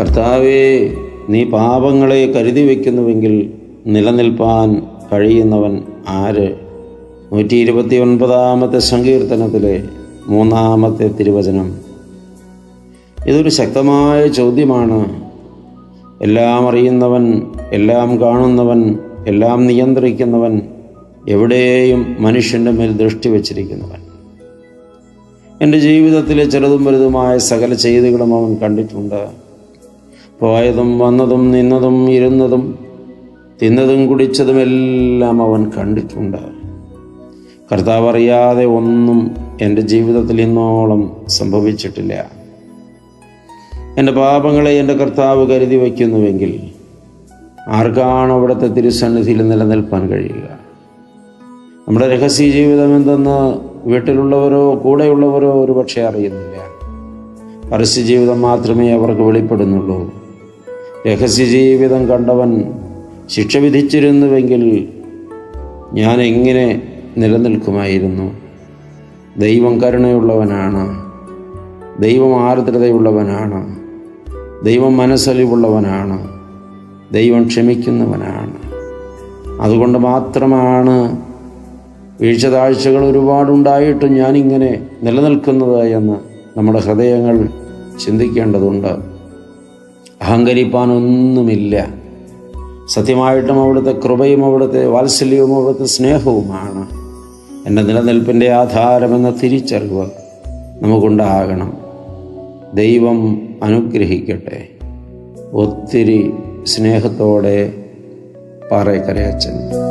കർത്താവേ നീ പാപങ്ങളെ കരുതി വയ്ക്കുന്നുവെങ്കിൽ നിലനിൽപ്പാൻ കഴിയുന്നവൻ ആര്? നൂറ്റി ഇരുപത്തി ഒൻപതാമത്തെ സങ്കീർത്തനത്തിലെ മൂന്നാമത്തെ തിരുവചനം. ഇതൊരു ശക്തമായ ചോദ്യമാണ്. എല്ലാം അറിയുന്നവൻ എല്ലാം കാണുന്നവൻ എല്ലാം നിയന്ത്രിക്കുന്നവൻ എവിടെയും മനുഷ്യന്റെ മേൽ ദൃഷ്ടി വച്ചിരിക്കുന്നവൻ. എന്റെ ജീവിതത്തിലെ ചെറുതും വലുതുമായ സകല ചെയ്തികളും അവൻ കണ്ടിട്ടുണ്ട്. പോയതും വന്നതും നിന്നതും ഇരുന്നതും തിന്നതും കുടിച്ചതുമെല്ലാം അവൻ കണ്ടിട്ടുണ്ട്. കർത്താവ് അറിയാതെ ഒന്നും എന്റെ ജീവിതത്തിൽ ഇന്നോളം സംഭവിച്ചിട്ടില്ല. എന്റെ പാപങ്ങളെ എന്റെ കർത്താവ് കരുതി വയ്ക്കുന്നുവെങ്കിൽ ആർക്കാണ് അവിടുത്തെ തിരുസന്നിധിയിൽ നിലനിൽപ്പാൻ കഴിയുക? നമ്മുടെ രഹസ്യ ജീവിതം എന്തെന്ന് വീട്ടിലുള്ളവരോ കൂടെയുള്ളവരോ ഒരുപക്ഷെ അറിയുന്നില്ല. പരസ്യ ജീവിതം മാത്രമേ അവർക്ക് വെളിപ്പെടുന്നുള്ളൂ. രഹസ്യ ജീവിതം കണ്ടവൻ ശിക്ഷ വിധിച്ചിരുന്നുവെങ്കിൽ ഞാൻ എങ്ങനെ നിലനിൽക്കുമായിരുന്നു? ദൈവം കരുണയുള്ളവനാണ്. ദൈവം ആർദ്രതയുള്ളവനാണ്. ദൈവം മനസ്സലിവുള്ളവനാണ്. ദൈവം ക്ഷമിക്കുന്നവനാണ്. അതുകൊണ്ട് മാത്രമാണ് വീഴ്ച താഴ്ചകൾ ഒരുപാടുണ്ടായിട്ടും ഞാനിങ്ങനെ നിലനിൽക്കുന്നത് എന്ന് നമ്മുടെ ഹൃദയങ്ങൾ ചിന്തിക്കേണ്ടതുണ്ട്. അഹങ്കരിപ്പാനൊന്നുമില്ല. സത്യമായിട്ടും അവിടുത്തെ കൃപയും അവിടുത്തെ വാത്സല്യവും അവിടുത്തെ സ്നേഹവുമാണ് എന്റെ നിലനിൽപ്പിന്റെ ആധാരമെന്ന തിരിച്ചറിവ് നമുക്കുണ്ടാകണം. ദൈവം അനുഗ്രഹിക്കട്ടെ. ഒത്തിരി സ്നേഹത്തോടെ പാറേക്കരയച്ചൻ.